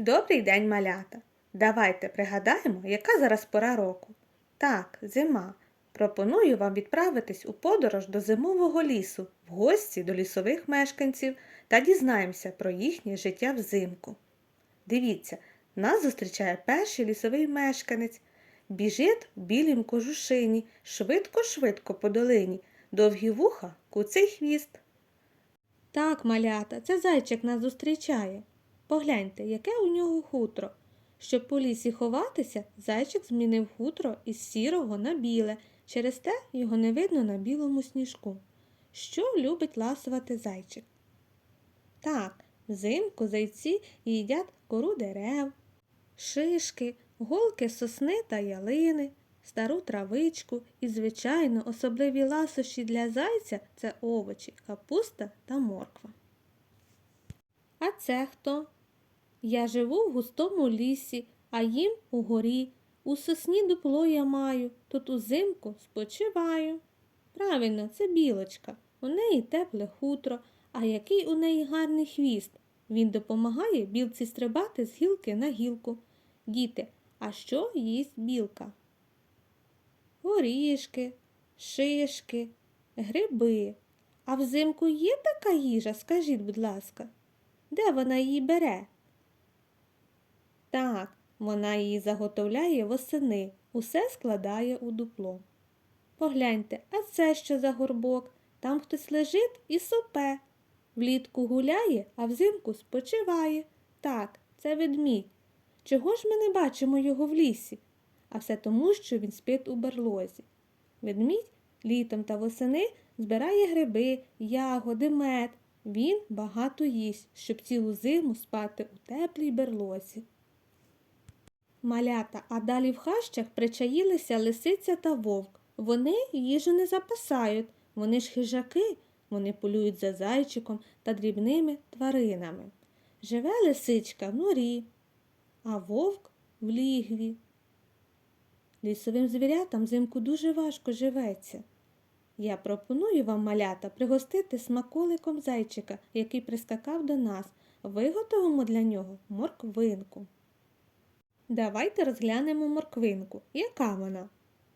Добрий день, малята! Давайте пригадаємо, яка зараз пора року. Так, зима. Пропоную вам відправитись у подорож до зимового лісу, в гості до лісових мешканців та дізнаємося про їхнє життя взимку. Дивіться, нас зустрічає перший лісовий мешканець. Біжить в білім кожушині, швидко-швидко по долині, довгі вуха, куций хвіст. Так, малята, це зайчик нас зустрічає. Погляньте, яке у нього хутро. Щоб по лісі ховатися, зайчик змінив хутро із сірого на біле, через те його не видно на білому сніжку. Що любить ласувати зайчик? Так, взимку зайці їдять кору дерев, шишки, голки сосни та ялини, стару травичку і, звичайно, особливі ласощі для зайця це овочі, капуста та морква. А це хто? Я живу в густому лісі, а їм у горі. У сосні дупло я маю, тут узимку спочиваю. Правильно, це білочка. У неї тепле хутро, а який у неї гарний хвіст. Він допомагає білці стрибати з гілки на гілку. Діти, а що їсть білка? Горішки, шишки, гриби. А взимку є така їжа, скажіть, будь ласка, де вона її бере? Так, вона її заготовляє восени, усе складає у дупло. Погляньте, а це що за горбок? Там хтось лежить і сопе. Влітку гуляє, а взимку спочиває. Так, це ведмідь. Чого ж ми не бачимо його в лісі? А все тому, що він спить у берлозі. Ведмідь літом та восени збирає гриби, ягоди, мед. Він багато їсть, щоб цілу зиму спати у теплій берлозі. Малята, а далі в хащах причаїлися лисиця та вовк. Вони їжу не запасають, вони ж хижаки, вони полюють за зайчиком та дрібними тваринами. Живе лисичка в норі, а вовк в лігві. Лісовим звірятам взимку дуже важко живеться. Я пропоную вам, малята, пригостити смаколиком зайчика, який прискакав до нас. Виготовимо для нього морквинку. Давайте розглянемо морквинку. Яка вона?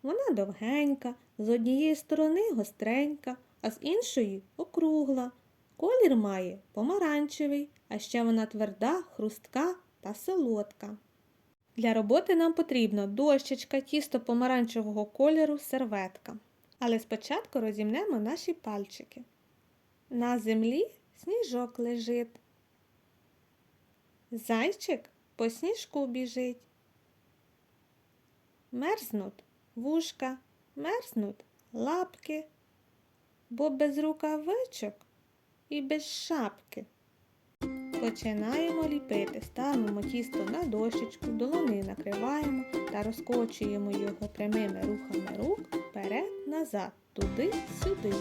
Вона довгенька, з однієї сторони гостренька, а з іншої округла. Колір має помаранчевий, а ще вона тверда, хрустка та солодка. Для роботи нам потрібно дощечка, тісто помаранчевого кольору, серветка. Але спочатку розімнемо наші пальчики. На землі сніжок лежить. Зайчик по сніжку біжить. Мерзнуть вушка, мерзнуть лапки, бо без рукавичок і без шапки. Починаємо ліпити, ставимо тісто на дощечку, долони накриваємо та розкочуємо його прямими рухами рук вперед-назад, туди-сюди.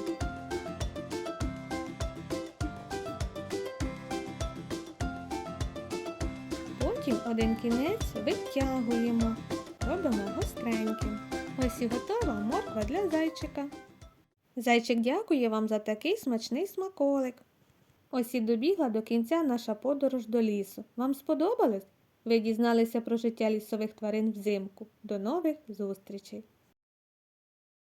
Потім один кінець витягуємо, робимо гостреньким. Ось і готова морква для зайчика. Зайчик дякує вам за такий смачний смаколик. Ось і добігла до кінця наша подорож до лісу. Вам сподобалось? Ви дізналися про життя лісових тварин взимку. До нових зустрічей!